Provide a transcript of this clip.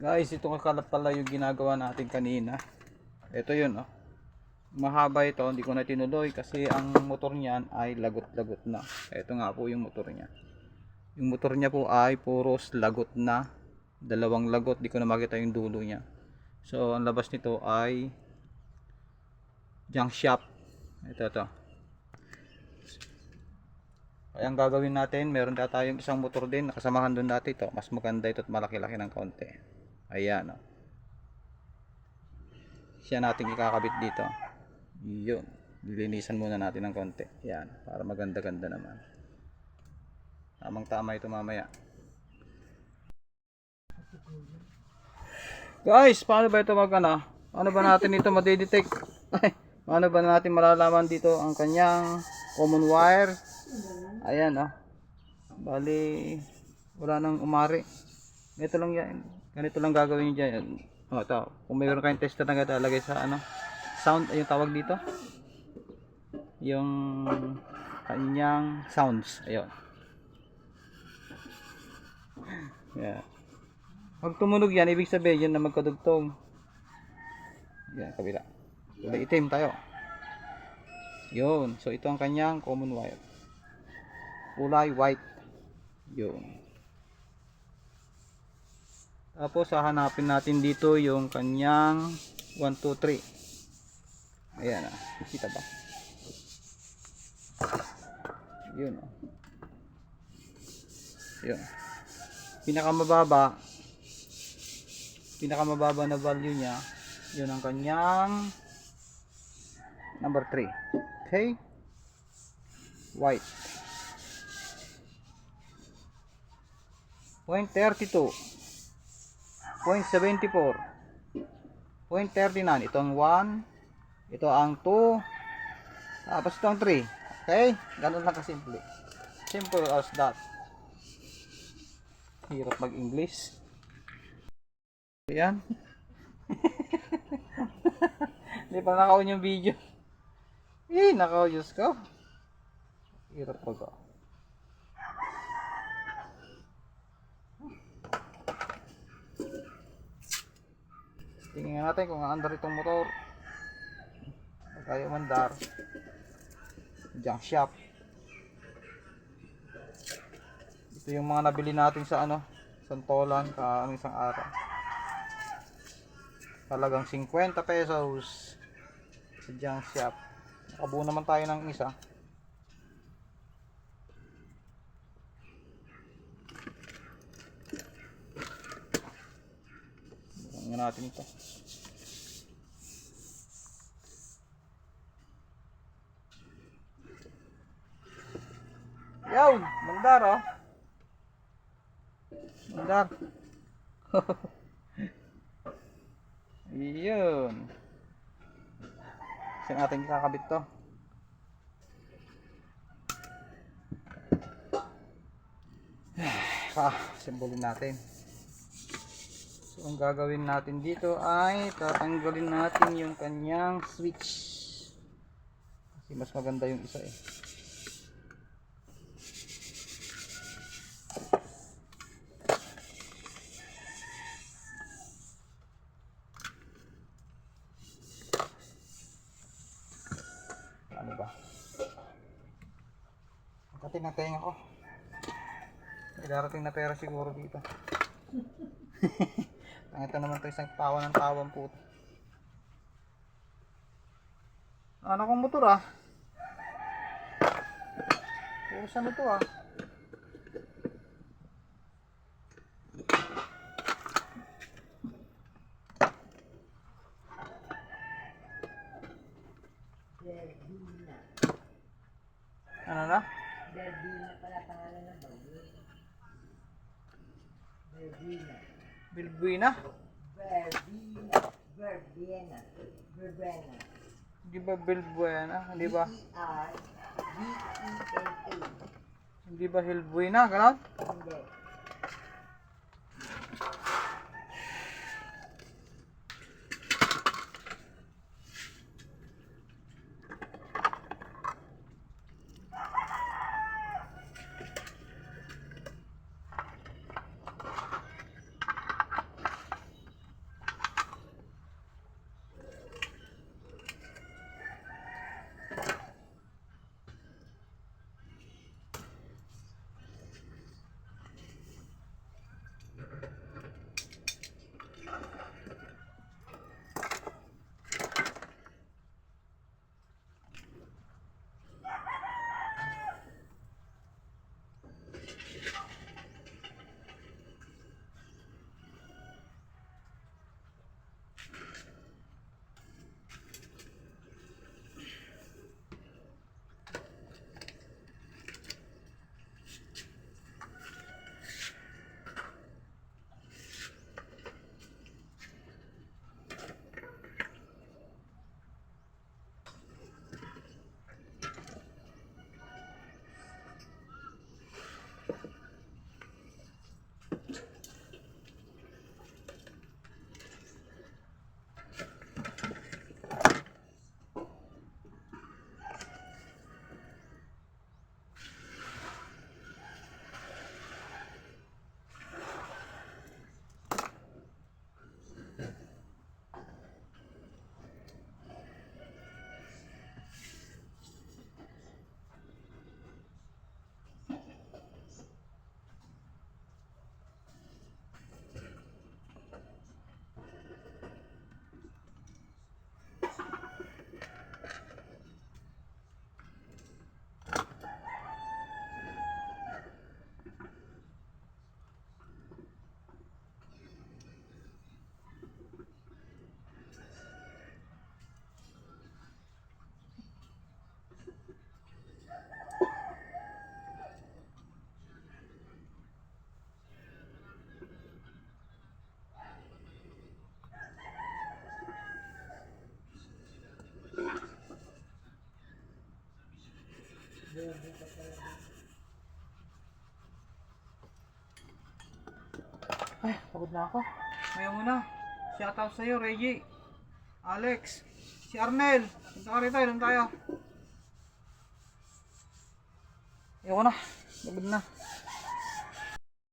Guys, ito nga pala yung ginagawa natin kanina. Ito yun, oh. Mahaba ito, hindi ko na tinuloy kasi ang motor niyan ay lagot-lagot na. Ito nga po yung motor niya. Yung motor niya po ay puros lagot na. Dalawang lagot, di ko na makita yung dulo niya. So, ang labas nito ay junk shop. Ito, ito. Kaya ang gagawin natin, meron na tayong isang motor din, nakasamahan doon dati ito. Mas maganda ito at malaki-laki ng kaunti. Ayan, oh. Siya natin ikakabit dito. Yun. Lilinisan muna natin ng konti. Yan. Para maganda-ganda naman. Tamang tama ito mamaya. Guys, paano ba ito mag ano? Paano ba natin ito madidetect? Ay, paano ba natin malalaman dito ang kanyang common wire? Ayan, oh. Bali, wala nang umari. Ito lang yan. Ganito lang gagawin nyo dyan. O, ito. Kung mayroon kayong tester na gata, lagay sa ano, sound, yung tawag dito. Yung kanyang sounds. Ayun. Yeah. Pag tumunog yan, ibig sabihin yun na magkadugtong. Yan, kabila. Kulay itim tayo. Yun. So, ito ang kanyang common wire. Kulay white. Yun. Tapos, hahanapin natin dito yung kanyang 1, 2, 3. Ayan ah. Kita ba? Yun ah. Yun. Pinakamababa pinakamababa na value niya yun ang kanyang number 3 okay white 0.32 0.74 0.39 ito ang 1 ito ang 2 tapos ito ang 3 okay? Ganun lang kasimple. Simple as that. Hirap mag English Ayan. Hindi pa naka-on yung video. Eh, naka-use ko. Hirap pa ko. Tingnan natin kung andar itong motor. Pag tayo mandar. Junk shop. Ito yung mga nabili natin sa ano, Santolan ka ang isang araw talagang 50 pesos sa junk shop nakabuo naman tayo ng isa natin ito Yaw! Mandar oh! Mandar! Yun. Kasi natin kakabit to. Ah, simbolin natin. So, ang gagawin natin dito ay tatanggalin natin yung kanyang switch. Kasi mas maganda yung isa eh. Ano ba? Darating na tenga ko. May darating na pera siguro dito. Ang ito naman to isang tawa ng tawang puto. Ano kong motor ah? Puro ano to ah? Ano na? Verbena pala pangalan ng bago. Verbena. Bilbuina? Verbena. Verbena. Verbena. Di ba Bilbuena? Di ba? B-E-R-B-E-N-A. Hindi ba Hilbuina? Ganon? Hindi. Ay, pagod na ako. Ngayon muna. Shoutout sa'yo, Reggie. Alex. Si Arnel. Punta ka rito, tayo. Ayoko na. Pagod na.